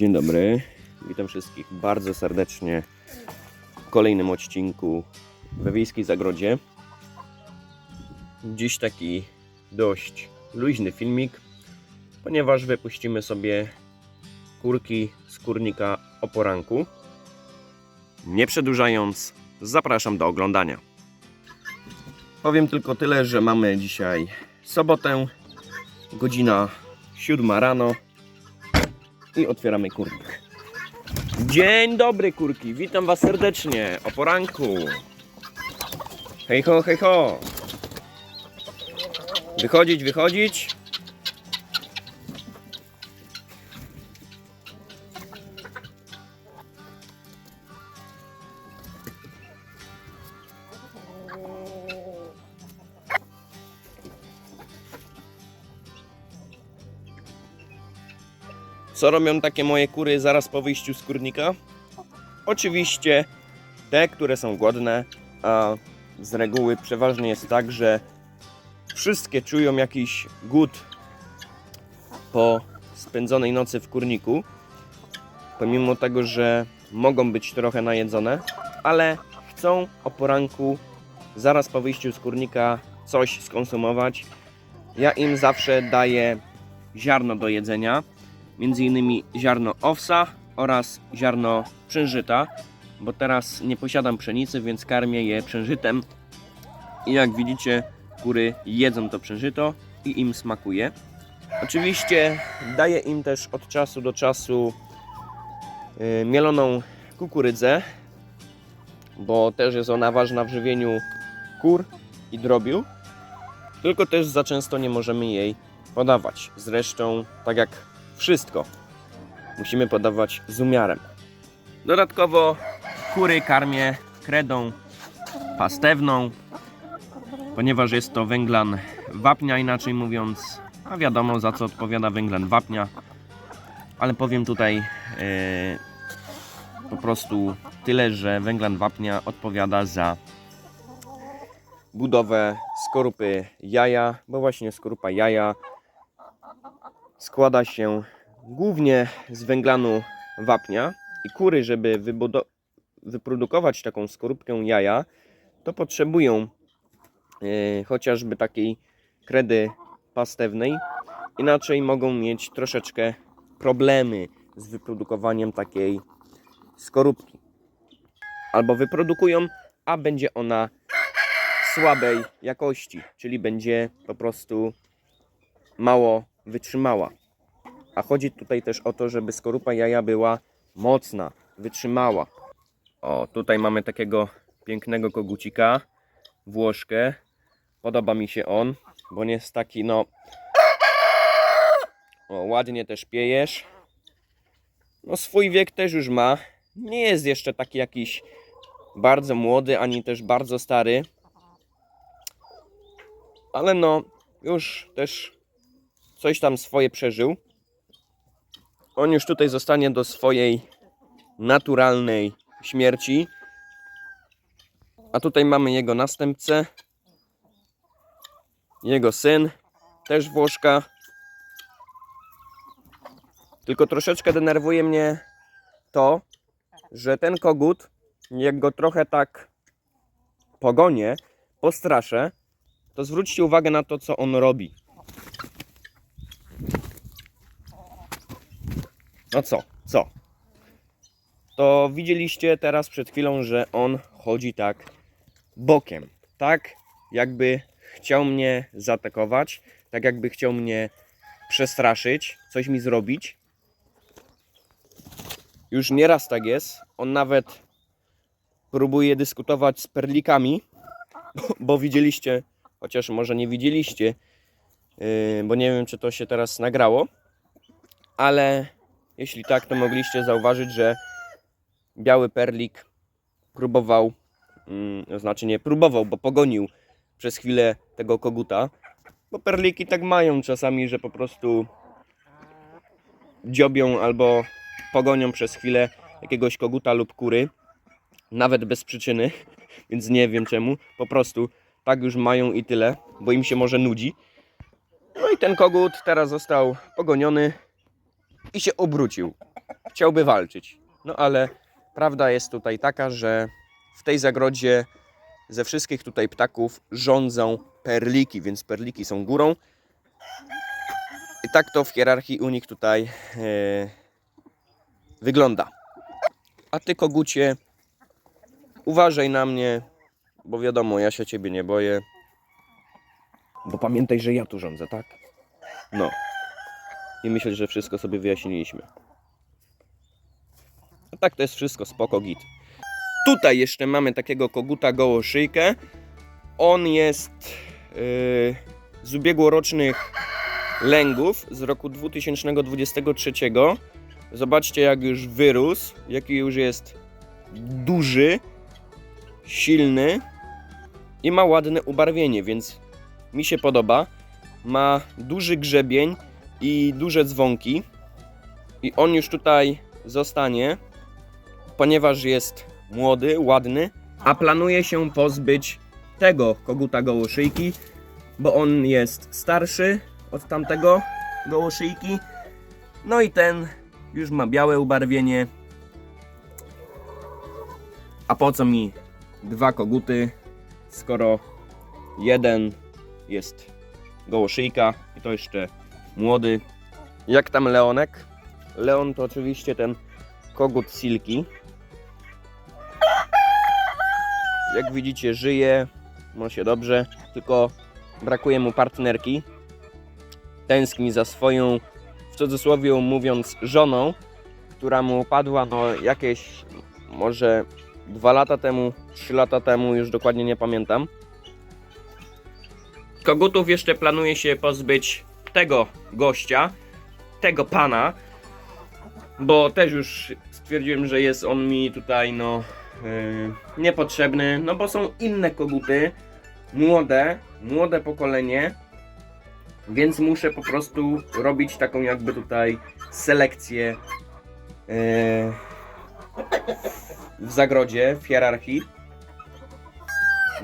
Dzień dobry, witam wszystkich bardzo serdecznie w kolejnym odcinku we Wiejskiej Zagrodzie. Dziś taki dość luźny filmik, ponieważ wypuścimy sobie kurki z kurnika o poranku. Nie przedłużając, zapraszam do oglądania. Powiem tylko tyle, że mamy dzisiaj sobotę, godzina 7 rano i otwieramy kurnik. Dzień dobry kurki, witam was serdecznie o poranku. Hej ho, hej ho. Wychodzić, wychodzić. Co robią takie moje kury zaraz po wyjściu z kurnika? Oczywiście te, które są głodne, a z reguły przeważnie jest tak, że wszystkie czują jakiś głód po spędzonej nocy w kurniku. Pomimo tego, że mogą być trochę najedzone, ale chcą o poranku zaraz po wyjściu z kurnika coś skonsumować. Ja im zawsze daję ziarno do jedzenia innymi ziarno owsa oraz ziarno przężyta, bo teraz nie posiadam pszenicy, więc karmię je przężytem i jak widzicie kury jedzą to przężyto i im smakuje. Oczywiście daję im też od czasu do czasu yy, mieloną kukurydzę, bo też jest ona ważna w żywieniu kur i drobiu, tylko też za często nie możemy jej podawać. Zresztą, tak jak wszystko musimy podawać z umiarem. Dodatkowo kury karmię kredą pastewną, ponieważ jest to węglan wapnia, inaczej mówiąc, a wiadomo za co odpowiada węglan wapnia, ale powiem tutaj e, po prostu tyle, że węglan wapnia odpowiada za budowę skorupy jaja, bo właśnie skorupa jaja składa się głównie z węglanu wapnia i kury, żeby wyprodukować taką skorupkę jaja, to potrzebują e, chociażby takiej kredy pastewnej. Inaczej mogą mieć troszeczkę problemy z wyprodukowaniem takiej skorupki. Albo wyprodukują, a będzie ona słabej jakości, czyli będzie po prostu mało wytrzymała. A chodzi tutaj też o to, żeby skorupa jaja była mocna, wytrzymała. O, tutaj mamy takiego pięknego kogucika, Włoszkę. Podoba mi się on, bo nie jest taki, no... O, ładnie też piejesz. No swój wiek też już ma. Nie jest jeszcze taki jakiś bardzo młody, ani też bardzo stary. Ale no, już też coś tam swoje przeżył. On już tutaj zostanie do swojej naturalnej śmierci. A tutaj mamy jego następcę. Jego syn, też Włoszka. Tylko troszeczkę denerwuje mnie to, że ten kogut, jak go trochę tak pogonię, postraszę, to zwróćcie uwagę na to, co on robi. No co? Co? To widzieliście teraz przed chwilą, że on chodzi tak bokiem. Tak jakby chciał mnie zaatakować, tak jakby chciał mnie przestraszyć, coś mi zrobić. Już nieraz tak jest. On nawet próbuje dyskutować z perlikami, bo, widzieliście, chociaż może nie widzieliście, yy, bo nie wiem, czy to się teraz nagrało, ale jeśli tak, to mogliście zauważyć, że biały perlik próbował, mm, to znaczy nie próbował, bo pogonił przez chwilę tego koguta. Bo perliki tak mają czasami, że po prostu dziobią albo pogonią przez chwilę jakiegoś koguta lub kury, nawet bez przyczyny, więc nie wiem czemu. Po prostu tak już mają i tyle, bo im się może nudzi. No i ten kogut teraz został pogoniony i się obrócił. chciałby walczyć. No ale prawda jest tutaj taka, że w tej zagrodzie ze wszystkich tutaj ptaków rządzą perliki, więc perliki są górą. I tak to w hierarchii u nich tutaj e, wygląda. A ty, kogucie, uważaj na mnie, bo wiadomo, ja się ciebie nie boję. Bo pamiętaj, że ja tu rządzę, tak? No. I myślę, że wszystko sobie wyjaśniliśmy. A tak to jest wszystko spoko git. Tutaj jeszcze mamy takiego koguta gołoszyjkę. On jest yy, z ubiegłorocznych lęgów z roku 2023. Zobaczcie jak już wyrósł, jaki już jest duży, silny i ma ładne ubarwienie, więc mi się podoba. Ma duży grzebień i duże dzwonki. I on już tutaj zostanie, ponieważ jest młody, ładny, a planuje się pozbyć tego koguta gołoszyjki, bo on jest starszy od tamtego gołoszyjki. No i ten już ma białe ubarwienie. A po co mi dwa koguty, skoro jeden jest gołoszyjka i to jeszcze młody. Jak tam Leonek? Leon to oczywiście ten kogut Silki. Jak widzicie żyje, ma się dobrze, tylko brakuje mu partnerki. Tęskni za swoją, w cudzysłowie mówiąc, żoną, która mu padła no jakieś może dwa lata temu, trzy lata temu, już dokładnie nie pamiętam. Kogutów jeszcze planuje się pozbyć tego gościa, tego pana, bo też już stwierdziłem, że jest on mi tutaj no yy, niepotrzebny, no bo są inne koguty, młode, młode pokolenie, więc muszę po prostu robić taką jakby tutaj selekcję yy, w zagrodzie, w hierarchii.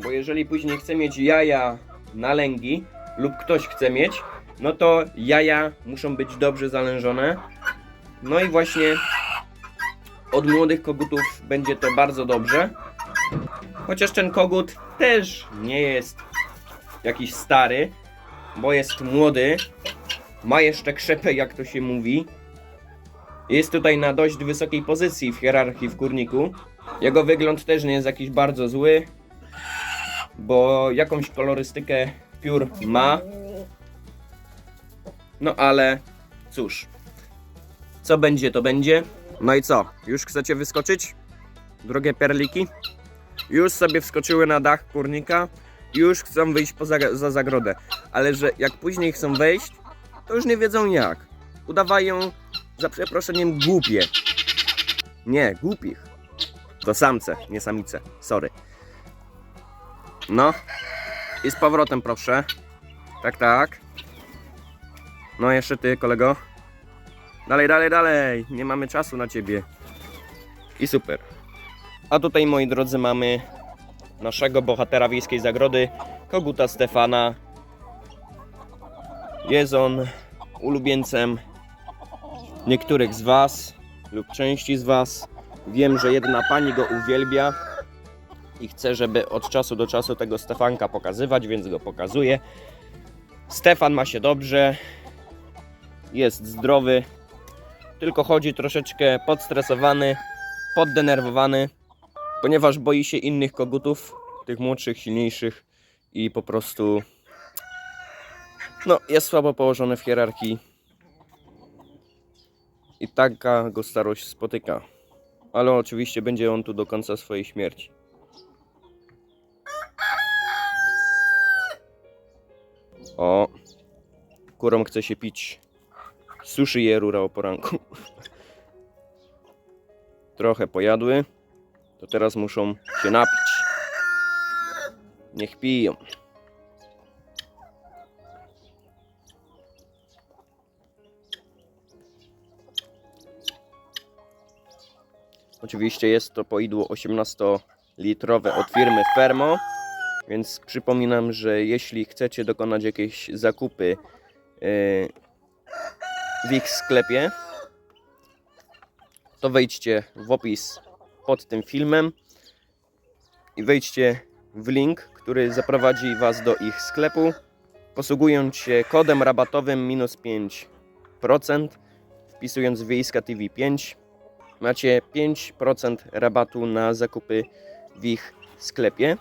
Bo jeżeli później chcę mieć jaja na lęgi lub ktoś chce mieć, no to jaja muszą być dobrze zalężone. No i właśnie od młodych kogutów będzie to bardzo dobrze. Chociaż ten kogut też nie jest jakiś stary, bo jest młody. Ma jeszcze krzepę, jak to się mówi. Jest tutaj na dość wysokiej pozycji w hierarchii w kurniku. Jego wygląd też nie jest jakiś bardzo zły, bo jakąś kolorystykę piór ma. No ale cóż, co będzie, to będzie. No i co? Już chcecie wyskoczyć? Drogie perliki? Już sobie wskoczyły na dach kurnika, już chcą wyjść poza za zagrodę. Ale że jak później chcą wejść, to już nie wiedzą jak. Udawają, za przeproszeniem, głupie. Nie, głupich. To samce, nie samice. Sorry. No. I z powrotem proszę. Tak, tak. No jeszcze ty, kolego. Dalej, dalej, dalej. Nie mamy czasu na ciebie. I super. A tutaj, moi drodzy, mamy naszego bohatera wiejskiej zagrody, koguta Stefana. Jest on ulubieńcem niektórych z Was lub części z Was. Wiem, że jedna pani go uwielbia i chce, żeby od czasu do czasu tego Stefanka pokazywać, więc go pokazuję. Stefan ma się dobrze, jest zdrowy, tylko chodzi troszeczkę podstresowany, poddenerwowany, ponieważ boi się innych kogutów, tych młodszych, silniejszych i po prostu no, jest słabo położony w hierarchii. I taka go starość spotyka. Ale oczywiście będzie on tu do końca swojej śmierci. O, kurom chce się pić. Suszy je rura o poranku. Trochę pojadły, to teraz muszą się napić. Niech piją. Oczywiście jest to poidło 18-litrowe od firmy Fermo. Więc przypominam, że jeśli chcecie dokonać jakiejś zakupy yy, w ich sklepie, to wejdźcie w opis pod tym filmem i wejdźcie w link, który zaprowadzi Was do ich sklepu. Posługując się kodem rabatowym minus 5%, wpisując Wiejska TV 5, macie 5% rabatu na zakupy w ich sklepie.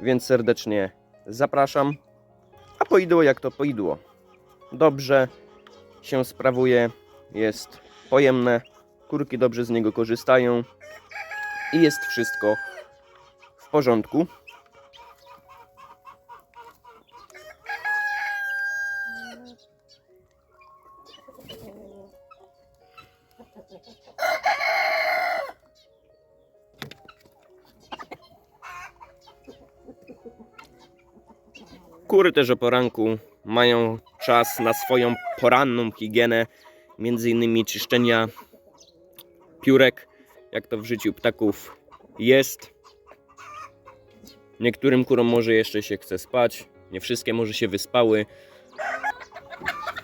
Więc serdecznie zapraszam. A poidło jak to poidło. Dobrze się sprawuje, jest pojemne, kurki dobrze z niego korzystają i jest wszystko w porządku. Kury też o poranku mają czas na swoją poranną higienę, między innymi czyszczenia piórek, jak to w życiu ptaków jest. Niektórym kurom może jeszcze się chce spać, nie wszystkie może się wyspały,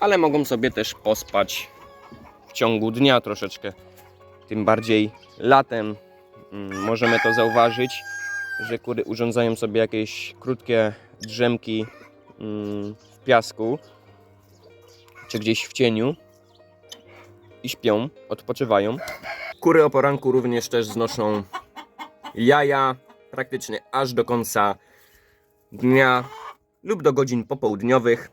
ale mogą sobie też pospać w ciągu dnia troszeczkę. Tym bardziej latem mm, możemy to zauważyć, że kury urządzają sobie jakieś krótkie drzemki mm, w piasku czy gdzieś w cieniu i śpią, odpoczywają. Kury o poranku również też znoszą jaja praktycznie aż do końca dnia lub do godzin popołudniowych,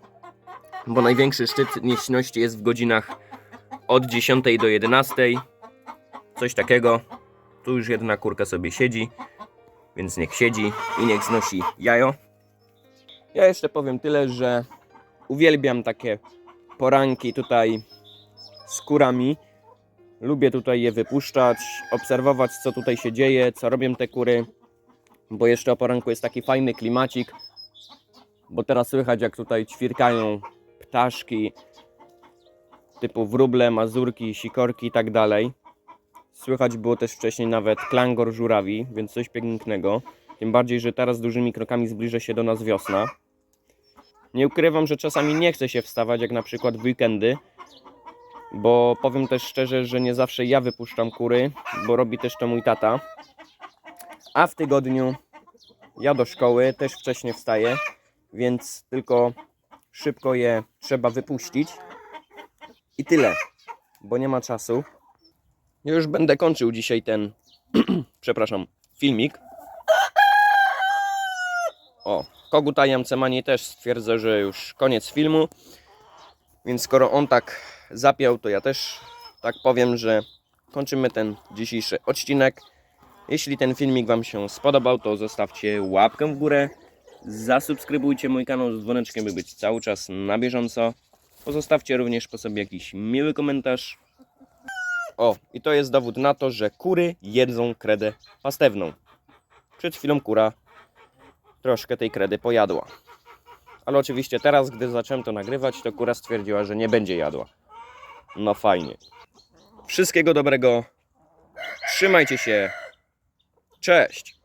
bo największy szczyt nieśności jest w godzinach od 10 do 11. Coś takiego. Tu już jedna kurka sobie siedzi, więc niech siedzi i niech znosi jajo. Ja jeszcze powiem tyle, że uwielbiam takie poranki tutaj z kurami. Lubię tutaj je wypuszczać, obserwować co tutaj się dzieje, co robią te kury, bo jeszcze o poranku jest taki fajny klimacik, bo teraz słychać jak tutaj ćwirkają ptaszki typu wróble, mazurki, sikorki i tak dalej. Słychać było też wcześniej nawet klangor żurawi, więc coś pięknego. Tym bardziej, że teraz dużymi krokami zbliża się do nas wiosna. Nie ukrywam, że czasami nie chce się wstawać, jak na przykład w weekendy, bo powiem też szczerze, że nie zawsze ja wypuszczam kury, bo robi też to mój tata. A w tygodniu ja do szkoły też wcześniej wstaję, więc tylko szybko je trzeba wypuścić. I tyle, bo nie ma czasu. Już będę kończył dzisiaj ten, przepraszam, filmik. O, Koguta Jamcemani też stwierdza, że już koniec filmu. Więc skoro on tak zapiął, to ja też tak powiem, że kończymy ten dzisiejszy odcinek. Jeśli ten filmik Wam się spodobał, to zostawcie łapkę w górę. Zasubskrybujcie mój kanał z dzwoneczkiem, by być cały czas na bieżąco. Pozostawcie również po sobie jakiś miły komentarz. O, i to jest dowód na to, że kury jedzą kredę pastewną. Przed chwilą kura troszkę tej kredy pojadła. Ale oczywiście teraz, gdy zacząłem to nagrywać, to kura stwierdziła, że nie będzie jadła. No fajnie. Wszystkiego dobrego. Trzymajcie się. Cześć.